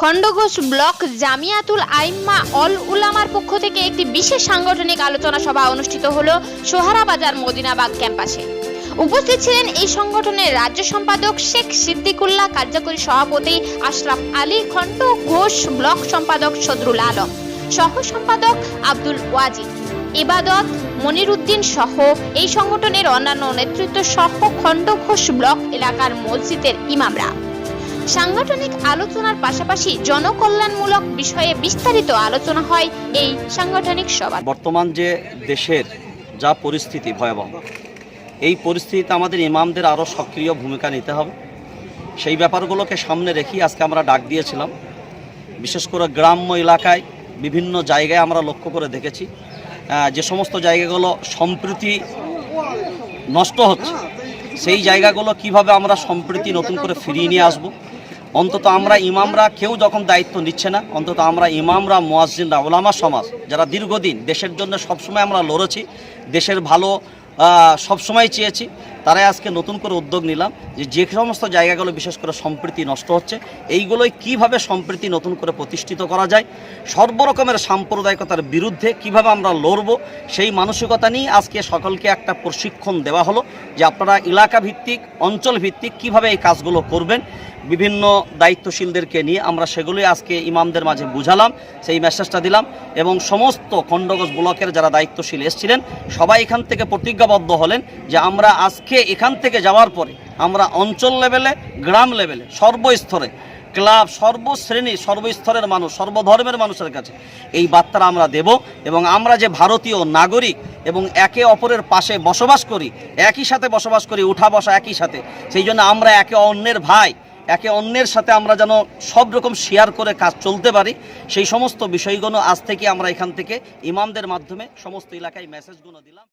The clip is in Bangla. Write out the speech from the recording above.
খণ্ডঘোষ ব্লক জামিয়াতুল আইম্মা অল উলামার পক্ষ থেকে একটি বিশেষ সাংগঠনিক আলোচনা সভা অনুষ্ঠিত হল সোহারা বাজার মদিনাবাগ ক্যাম্পাসে। উপস্থিত ছিলেন এই সংগঠনের রাজ্য সম্পাদক শেখ সিদ্দিকুল্লাহ, কার্যকরী সভাপতি আশরাফ আলী খণ্ড, ঘোষ ব্লক সম্পাদক সদরুল আলম, সহ সম্পাদক আব্দুল ওয়াজিদ। ইবাদত, মনিরুদ্দিন সহ এই সংগঠনের অন্যান্য নেতৃত্ব সহ খণ্ডঘোষ ব্লক এলাকার মসজিদের ইমামরা। সাংগঠনিক আলোচনার পাশাপাশি জনকল্যাণমূলক বিষয়ে বিস্তারিত আলোচনা হয় এই সাংগঠনিক সভা বর্তমান যে দেশের যা পরিস্থিতি ভয়াবহ, এই পরিস্থিতিতে আমাদের ইমামদের আরও সক্রিয় ভূমিকা নিতে হবে। সেই ব্যাপারগুলোকে সামনে রেখেই আজকে আমরা ডাক দিয়েছিলাম। বিশেষ করে গ্রাম্য এলাকায় বিভিন্ন জায়গায় আমরা লক্ষ্য করে দেখেছি যে সমস্ত জায়গাগুলো সম্প্রীতি নষ্ট হচ্ছে, সেই জায়গাগুলো কীভাবে আমরা সম্প্রীতি নতুন করে ফিরিয়ে নিয়ে আসব অন্তত আমরা ইমামরা কেউ যখন দায়িত্ব নিচ্ছে না, অন্তত আমরা ইমামরা মোয়াজিনরা ওলামা সমাজ, যারা দীর্ঘদিন দেশের জন্য সবসময় আমরা লড়েছি, দেশের ভালো সবসময় চেয়েছি তারাই আজকে নতুন করে উদ্যোগ নিলাম যে যে সমস্ত জায়গাগুলো বিশেষ করে সম্প্রীতি নষ্ট হচ্ছে, এইগুলোই কীভাবে সম্প্রীতি নতুন করে প্রতিষ্ঠিত করা যায়, সর্বরকমের সাম্প্রদায়িকতার বিরুদ্ধে কীভাবে আমরা লড়ব, সেই মানসিকতা নিয়ে আজকে সকলকে একটা প্রশিক্ষণ দেওয়া হলো যে আপনারা এলাকা ভিত্তিক অঞ্চল ভিত্তিক কীভাবে এই কাজগুলো করবেন, বিভিন্ন দায়িত্বশীলদেরকে নিয়ে আমরা সেগুলোই আজকে ইমামদের মাঝে বুঝালাম, সেই মেসেজটা দিলাম এবং সমস্ত খণ্ডঘোষ ব্লকের যারা দায়িত্বশীল এসেছিলেন, সবাই এখান থেকে প্রতিজ্ঞাবদ্ধ হলেন যে আমরা আজকে এখান থেকে যাওয়ার পরে আমরা অঞ্চল লেভেলে, গ্রাম লেভেলে, সর্বস্তরে, ক্লাব, সর্বশ্রেণী, সর্বস্তরের মানুষ, সর্বধর্মের মানুষের কাছে এই বার্তাটা আমরা দেব এবং আমরা যে ভারতীয় নাগরিক এবং একে অপরের পাশে বসবাস করি, একই সাথে বসবাস করি, উঠা বসা একই সাথে, সেই জন্য আমরা একে অন্যের ভাই, একে অন্যের সাথে আমরা যেন সব রকম শেয়ার করে কাজ চলতে পারি, সেই সমস্ত বিষয়গুলো আজ থেকে আমরা এখান থেকে ইমামদের মাধ্যমে সমস্ত এলাকায় মেসেজগুলো দিলাম।